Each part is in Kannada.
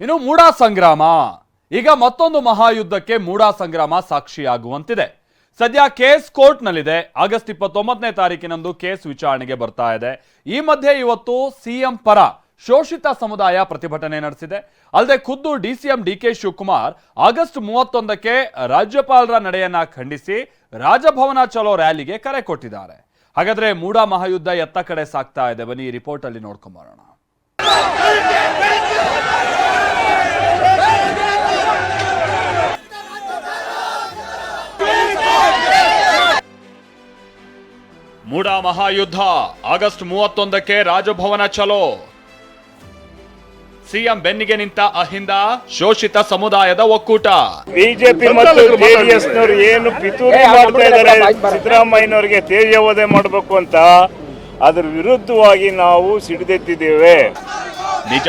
ಇನ್ನು ಮೂಡಾ ಸಂಗ್ರಾಮ. ಈಗ ಮತ್ತೊಂದು ಮಹಾಯುದ್ಧಕ್ಕೆ ಮೂಡಾ ಸಂಗ್ರಾಮ ಸಾಕ್ಷಿಯಾಗುವಂತಿದೆ. ಸದ್ಯ ಕೇಸ್ ಕೋರ್ಟ್ನಲ್ಲಿದೆ. ಆಗಸ್ಟ್ ಇಪ್ಪತ್ತೊಂಬತ್ತನೇ ತಾರೀಕಿನಂದು ಕೇಸ್ ವಿಚಾರಣೆಗೆ ಬರ್ತಾ ಇದೆ. ಈ ಮಧ್ಯೆ ಇವತ್ತು ಸಿಎಂ ಪರ ಶೋಷಿತ ಸಮುದಾಯ ಪ್ರತಿಭಟನೆ ನಡೆಸಿದೆ. ಅಲ್ಲದೆ ಖುದ್ದು DCM D K Shivakumar August ಮೂವತ್ತೊಂದಕ್ಕೆ ರಾಜ್ಯಪಾಲರ ನಡೆಯನ್ನ ಖಂಡಿಸಿ ರಾಜಭವನ ಚಲೋ ರ್ಯಾಲಿಗೆ ಕರೆ ಕೊಟ್ಟಿದ್ದಾರೆ. ಹಾಗಾದ್ರೆ ಮೂಡಾ ಮಹಾಯುದ್ಧ ಎತ್ತ ಕಡೆ ಸಾಕ್ತಾ ಇದೆ. ಬನ್ನಿ ಈ ರಿಪೋರ್ಟ್ ಅಲ್ಲಿ ನೋಡ್ಕೊಂಬರೋಣ. ಮಹಾಯುದ್ಧ. ಆಗಸ್ಟ್ ಮೂವತ್ತೊಂದಕ್ಕೆ ರಾಜಭವನ ಚಲೋ ಸಿಎಂ ಬೆನ್ನಿಗೆ ನಿಂತ ಅಹಿಂದ ಶೋಷಿತ ಸಮುದಾಯದ ಒಕ್ಕೂಟ. ಬಿಜೆಪಿ ಮತ್ತು ಜೆಡಿಎಸ್ ನವರು ಏನು ಪಿತೂರಿ ಮಾಡ್ತಾ ಇದ್ದಾರೆ? ಸಿದ್ದರಾಮಯ್ಯನವರಿಗೆ ತೇಜವಧೆ ಮಾಡಬೇಕು ಅಂತ ಅದ್ರ ವಿರುದ್ಧವಾಗಿ ನಾವು ಸಿಡಿದೆತ್ತಿದ್ದೇವೆ. ನಿಜ.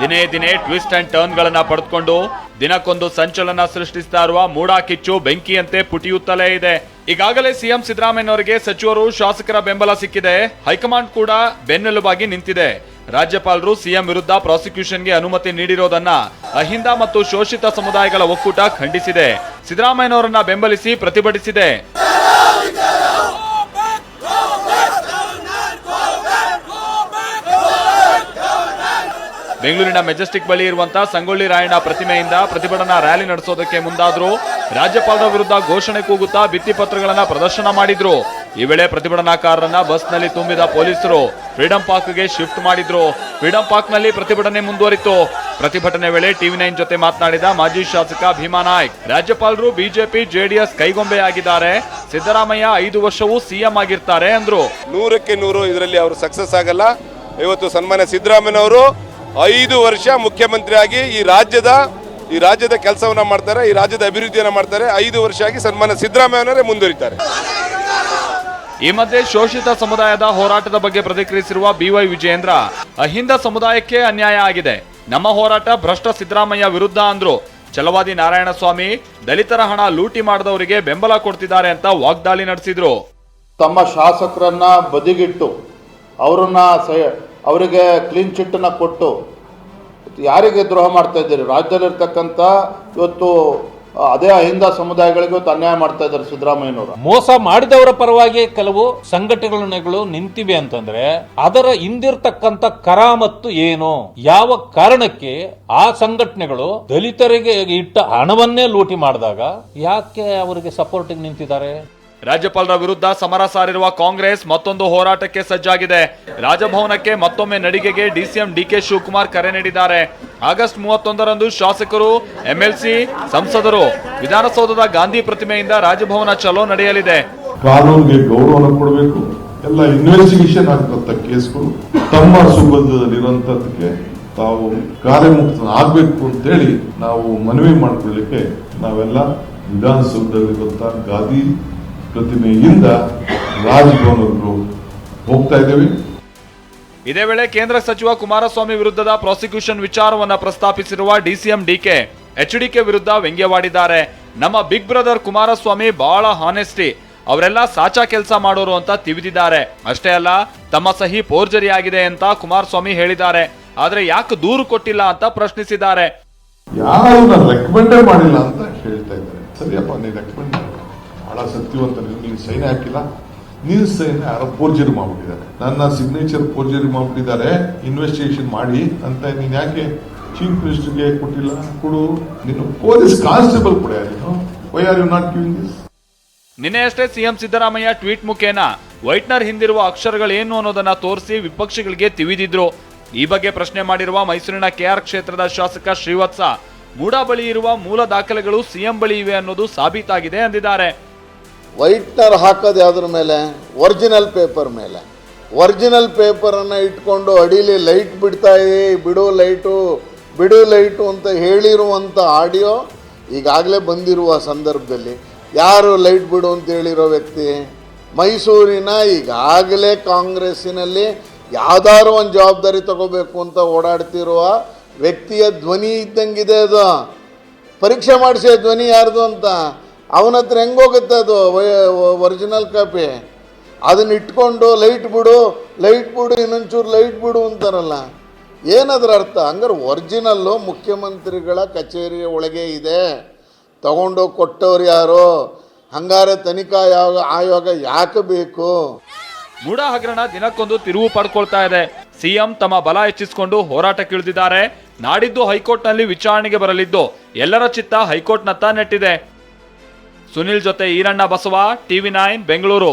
ದಿನೇ ದಿನೇ ಟ್ವಿಸ್ಟ್ ಅಂಡ್ ಟರ್ನ್ ಗಳನ್ನ ಪಡೆದುಕೊಂಡು ದಿನಕ್ಕೊಂದು ಸಂಚಲನ ಸೃಷ್ಟಿಸ್ತಾ ಇರುವ ಮೂಡಾ ಕಿಚ್ಚು ಬೆಂಕಿಯಂತೆ ಪುಟಿಯುತ್ತಲೇ ಇದೆ. ಈಗಾಗಲೇ ಸಿಎಂ ಸಿದ್ದರಾಮಯ್ಯನವರಿಗೆ ಸಚಿವರು ಶಾಸಕರ ಬೆಂಬಲ ಸಿಕ್ಕಿದೆ. ಹೈಕಮಾಂಡ್ ಕೂಡ ಬೆನ್ನೆಲುಬಾಗಿ ನಿಂತಿದೆ. ರಾಜ್ಯಪಾಲರು ಸಿಎಂ ವಿರುದ್ಧ ಪ್ರಾಸಿಕ್ಯೂಷನ್ಗೆ ಅನುಮತಿ ನೀಡಿರೋದನ್ನ ಅಹಿಂದ ಮತ್ತು ಶೋಷಿತ ಸಮುದಾಯಗಳ ಒಕ್ಕೂಟ ಖಂಡಿಸಿದೆ. ಸಿದ್ದರಾಮಯ್ಯನವರನ್ನ ಬೆಂಬಲಿಸಿ ಪ್ರತಿಭಟಿಸಿದೆ. ಬೆಂಗಳೂರಿನ ಮೆಜೆಸ್ಟಿಕ್ ಬಳಿ ಇರುವಂತಹ ಸಂಗೊಳ್ಳಿ ರಾಯಣ್ಣ ಪ್ರತಿಮೆಯಿಂದ ಪ್ರತಿಭಟನಾ ರ್ಯಾಲಿ ನಡೆಸೋದಕ್ಕೆ ಮುಂದಾದ್ರು ರಾಜ್ಯಪಾಲರ ವಿರುದ್ಧ ಘೋಷಣೆ ಕೂಗುತ್ತಾ ಭಿತ್ತಿಪತ್ರಗಳನ್ನ ಪ್ರದರ್ಶನ ಮಾಡಿದ್ರು. ಈ ವೇಳೆ ಪ್ರತಿಭಟನಾಕಾರರನ್ನ ಬಸ್ನಲ್ಲಿ ತುಂಬಿದ ಪೊಲೀಸರು ಫ್ರೀಡಂ ಪಾರ್ಕ್ಗೆ ಶಿಫ್ಟ್ ಮಾಡಿದ್ರು. ಫ್ರೀಡಂ ಪಾರ್ಕ್ನಲ್ಲಿ ಪ್ರತಿಭಟನೆ ಮುಂದುವರಿತು. ಪ್ರತಿಭಟನೆ ವೇಳೆ ಟಿವಿ ನೈನ್ ಜೊತೆ ಮಾತನಾಡಿದ ಮಾಜಿ ಶಾಸಕ ಭೀಮಾ ನಾಯ್ಕ್, ರಾಜ್ಯಪಾಲರು ಬಿಜೆಪಿ, ಜೆಡಿಎಸ್ ಕೈಗೊಂಬೆಯಾಗಿದ್ದಾರೆ. ಸಿದ್ದರಾಮಯ್ಯ ಐದು ವರ್ಷವೂ ಸಿಎಂ ಆಗಿರ್ತಾರೆ ಅಂದ್ರು. ನೂರಕ್ಕೆ ನೂರು ಇದರಲ್ಲಿ ಅವರು ಸಕ್ಸಸ್ ಆಗಲ್ಲ. ಇವತ್ತು ಸನ್ಮಾನ್ಯ ಸಿದ್ದರಾಮಯ್ಯನವರು ಐದು ವರ್ಷ ಮುಖ್ಯಮಂತ್ರಿಯಾಗಿ ಈ ರಾಜ್ಯದ ಈ ರಾಜ್ಯದ ಕೆಲಸವನ್ನ ಮಾಡ್ತಾರೆ ಈ ರಾಜ್ಯದ ಅಭಿವೃದ್ಧಿಯನ್ನ ಮಾಡ್ತಾರೆ. ಐದು ವರ್ಷ ಆಗಿ ಸನ್ಮಾನ ಸಿದ್ದರಾಮಯ್ಯನವರೇ ಮುಂದುವರಿತಾರೆ. ಈ ಮಧ್ಯೆ ಶೋಷಿತ ಸಮುದಾಯದ ಹೋರಾಟದ ಬಗ್ಗೆ ಪ್ರತಿಕ್ರಿಯಿಸಿರುವ ಬಿವೈ ವಿಜಯೇಂದ್ರ ಅಹಿಂದ ಸಮುದಾಯಕ್ಕೆ ಅನ್ಯಾಯ ಆಗಿದೆ. ನಮ್ಮ ಹೋರಾಟ ಭ್ರಷ್ಟ ಸಿದ್ದರಾಮಯ್ಯ ವಿರುದ್ಧ ಅಂದ್ರು. ಛಲವಾದಿ ನಾರಾಯಣಸ್ವಾಮಿ ದಲಿತರ ಹಣ ಲೂಟಿ ಮಾಡಿದವರಿಗೆ ಬೆಂಬಲ ಕೊಡ್ತಿದ್ದಾರೆ ಅಂತ ವಾಗ್ದಾಳಿ ನಡೆಸಿದ್ರು. ತಮ್ಮ ಶಾಸಕರನ್ನ ಬದಿಗಿಟ್ಟು ಅವರನ್ನ ಸ ಅವರಿಗೆ ಕ್ಲೀನ್ ಚಿಟ್ಟನ್ನ ಕೊಟ್ಟು, ಯಾರಿಗೆ ದ್ರೋಹ ಮಾಡ್ತಾ ಇದ್ದೀರಿ? ರಾಜ್ಯದಲ್ಲಿರ್ತಕ್ಕಂಥ ಇವತ್ತು ಅದೇ ಅಹಿಂದ ಸಮುದಾಯಗಳಿಗೆ ಇವತ್ತು ಅನ್ಯಾಯ ಮಾಡ್ತಾ ಇದ್ದಾರೆ ಸಿದ್ದರಾಮಯ್ಯನವರು. ಮೋಸ ಮಾಡಿದವರ ಪರವಾಗಿ ಕೆಲವು ಸಂಘಟನೆಗಳು ನಿಂತಿವೆ ಅಂತಂದ್ರೆ, ಅದರ ಹಿಂದಿರ್ತಕ್ಕಂಥ ಕರಾಮತ್ತು ಏನು? ಯಾವ ಕಾರಣಕ್ಕೆ ಆ ಸಂಘಟನೆಗಳು ದಲಿತರಿಗೆ ಇಟ್ಟ ಹಣವನ್ನೇ ಲೂಟಿ ಮಾಡಿದಾಗ, ಯಾಕೆ ಅವರಿಗೆ ಸಪೋರ್ಟಿಗೆ ನಿಂತಿದ್ದಾರೆ? ರಾಜ್ಯಪಾಲರ ವಿರುದ್ಧ ಸಮರ ಸಾರಿರುವ ಕಾಂಗ್ರೆಸ್ ಮತ್ತೊಂದು ಹೋರಾಟಕ್ಕೆ ಸಜ್ಜಾಗಿದೆ. ರಾಜಭವನಕ್ಕೆ ಮತ್ತೊಮ್ಮೆ ನಡಿಗೆಗೆ ಡಿಸಿಎಂ ಡಿಕೆ ಶಿವಕುಮಾರ್ ಕರೆ ನೀಡಿದ್ದಾರೆ. ಆಗಸ್ಟ್ ಮೂವತ್ತೊಂದರಂದು ಶಾಸಕರು, ಎಂಎಲ್ಸಿ, ಸಂಸದರು, ವಿಧಾನಸೌಧದ ಗಾಂಧಿ ಪ್ರತಿಮೆಯಿಂದ ರಾಜಭವನ ಚಲೋ ನಡೆಯಲಿದೆ. ಕಾನೂನಿಗೆ ಗೌರವ ಕೊಡಬೇಕು. ಎಲ್ಲ ಇನ್ವೆಸ್ಟಿಗೇಷನ್ ಆಗ್ತಂತ ಕೇಸ್ಗಳು. ತಮ್ಮ ಸುಬಂಧದಲ್ಲಿರುವಂತದಕ್ಕೆ ತಾವು ಕಾರ್ಯಮುಕ್ತ ಆಗ್ಬೇಕು ಅಂತೇಳಿ ನಾವು ಮನವಿ ಮಾಡ್ಕೊಳ್ಳಿಕ್ಕೆ ನಾವೆಲ್ಲ ವಿಧಾನಸೌಧದಲ್ಲಿರುವಂತಹ ಗಾಂಧಿ ಪ್ರತಿಮೆಯಿಂದ ರಾಜಭವನವರೆಗೂ ಹೋಗ್ತಾ ಇದ್ದೇವೆ. ಇದೇ ವೇಳೆ ಕೇಂದ್ರ ಸಚಿವ ಕುಮಾರಸ್ವಾಮಿ ವಿರುದ್ಧದ ಪ್ರಾಸಿಕ್ಯೂಷನ್ ವಿಚಾರವನ್ನ ಪ್ರಸ್ತಾಪಿಸಿರುವ ಡಿಸಿಎಂ ಡಿಕೆ ಕೆ ವಿರುದ್ಧ ವ್ಯಂಗ್ಯವಾಡಿದ್ದಾರೆ. ನಮ್ಮ ಬಿಗ್ ಬ್ರದರ್ ಕುಮಾರಸ್ವಾಮಿ ಬಹಳ ಹಾನೆಸ್ಟಿ. ಅವರೆಲ್ಲ ಸಾಚಾ ಕೆಲಸ ಮಾಡೋರು ಅಂತ ತಿವಿದಿದ್ದಾರೆ. ಅಷ್ಟೇ ಅಲ್ಲ ತಮ್ಮ ಸಹಿ ಪೋರ್ಜರಿ ಆಗಿದೆ ಅಂತ ಕುಮಾರಸ್ವಾಮಿ ಹೇಳಿದ್ದಾರೆ. ಆದ್ರೆ ಯಾಕೆ ದೂರು ಕೊಟ್ಟಿಲ್ಲ ಅಂತ ಪ್ರಶ್ನಿಸಿದ್ದಾರೆ. ಯಾರು ರೆಕಮೆಂಡೇ ಮಾಡಿಲ್ಲ ಅಂತ ಹೇಳ್ತಾ ಇದ್ದಾರೆ. ಸರಿಯಪ್ಪ ನೀನು ರೆಕಮೆಂಡ್ ಬಹಳ ಸತ್ಯವಂತ ನೀನು ಸೈನ್ ಹಾಕಿಲ್ಲ. ನೀನು ಸೈನ್ ಯಾರೋ ಪೋರ್ಜರಿ ಮಾಡ್ಬಿಟ್ಟಿದ್ದಾರೆ. ನನ್ನ ಸಿಗ್ನೇಚರ್ ಪೋರ್ಜರಿ ಮಾಡ್ಬಿಟ್ಟಿದ್ದಾರೆ. ಇನ್ವೆಸ್ಟಿಗೇಷನ್ ಮಾಡಿ ಅಂತ ನೀನ್ ಯಾಕೆ ಚೀಫ್ ಮಿನಿಸ್ಟರ್ಗೆ ಕೊಟ್ಟಿಲ್ಲ? ಕೊಡು. ನೀನು ಪೊಲೀಸ್ ಕಾನ್ಸ್ಟೇಬಲ್ ಕೊಡ ನೀನು? Why are you not giving this ನಿನ್ನೆ ಅಷ್ಟೇ ಸಿಎಂ ಸಿದ್ದರಾಮಯ್ಯ ಟ್ವೀಟ್ ಮುಖೇನ ವೈಟ್ನರ್ ಹಿಂದಿರುವ ಅಕ್ಷರಗಳೇನು ಅನ್ನೋದನ್ನ ತೋರಿಸಿ ವಿಪಕ್ಷಗಳಿಗೆ ತಿವಿದಿದ್ರು. ಈ ಬಗ್ಗೆ ಪ್ರಶ್ನೆ ಮಾಡಿರುವ ಮೈಸೂರಿನ ಕೆಆರ್ ಕ್ಷೇತ್ರದ ಶಾಸಕ ಶ್ರೀವತ್ಸ ಮೂಡಾ ಬಳಿ ಇರುವ ಮೂಲ ದಾಖಲೆಗಳು ಸಿಎಂ ಬಳಿ ಇವೆ ಅನ್ನೋದು ಸಾಬೀತಾಗಿದೆ ಅಂದಿದ್ದಾರೆ. ವೈಟ್ನರ್ ಹಾಕೋದು ಯಾವುದ್ರ ಮೇಲೆ? ಒರಿಜಿನಲ್ ಪೇಪರ್ ಮೇಲೆ. ಒರಿಜಿನಲ್ ಪೇಪರನ್ನು ಇಟ್ಕೊಂಡು ಅಡಿಲಿ ಲೈಟ್ ಬಿಡ್ತಾ ಇದೆ ಬಿಡು ಲೈಟು ಬಿಡು ಲೈಟು ಅಂತ ಹೇಳಿರುವಂಥ ಆಡಿಯೋ ಈಗಾಗಲೇ ಬಂದಿರುವ ಸಂದರ್ಭದಲ್ಲಿ. ಯಾರು ಲೈಟ್ ಬಿಡು ಅಂತ ಹೇಳಿರೋ ವ್ಯಕ್ತಿ? ಮೈಸೂರಿನ ಈಗಾಗಲೇ ಕಾಂಗ್ರೆಸ್ಸಿನಲ್ಲಿ ಯಾವ್ದಾದ್ರು ಒಂದು ಜವಾಬ್ದಾರಿ ತಗೋಬೇಕು ಅಂತ ಓಡಾಡ್ತಿರುವ ವ್ಯಕ್ತಿಯ ಧ್ವನಿ ಇದ್ದಂಗಿದೆ ಅದು. ಪರೀಕ್ಷೆ ಮಾಡಿಸಿ ಧ್ವನಿ ಯಾರ್ದು ಅಂತ? ಅವನ ಹತ್ರ ಹೆಂಗೋಗುತ್ತೆ ಅದು? ಒರಿಜಿನಲ್ ಕಾಪಿ ಅದನ್ನ ಇಟ್ಕೊಂಡು ಲೈಟ್ ಬಿಡು ಲೈಟ್ ಬಿಡು, ಇನ್ನೊಂಚೂರು ಲೈಟ್ ಬಿಡು ಅಂತಾರಲ್ಲ. ಏನದ್ರ ಅರ್ಥ? ಹಂಗಾರೆ ಒರಿಜಿನಲ್ಲು ಮುಖ್ಯಮಂತ್ರಿಗಳ ಕಚೇರಿಯ ಒಳಗೆ ಇದೆ. ತಗೊಂಡು ಕೊಟ್ಟವ್ರು ಯಾರು? ಹಂಗಾರೆ ತನಿಖಾ ಯಾವ, ಆಯೋಗ ಯಾಕೆ ಬೇಕು? ಮೂಡ ಹಗರಣ ದಿನಕ್ಕೊಂದು ತಿರುವು ಪಡ್ಕೊಳ್ತಾ ಇದೆ. ಸಿಎಂ ತಮ್ಮ ಬಲ ಹೆಚ್ಚಿಸಿಕೊಂಡು ಹೋರಾಟಕ್ಕಿಳಿದಿದ್ದಾರೆ. ನಾಡಿದ್ದು ಹೈಕೋರ್ಟ್ನಲ್ಲಿ ವಿಚಾರಣೆಗೆ ಬರಲಿದ್ದು. ಎಲ್ಲರ ಚಿತ್ತ ಹೈಕೋರ್ಟ್ನತ್ತ ನೆಟ್ಟಿದೆ. ಸುನಿಲ್ ಜೊತೆ ಈರಣ್ಣ ಬಸವ ಟಿವಿ ನೈನ್ ಬೆಂಗಳೂರು.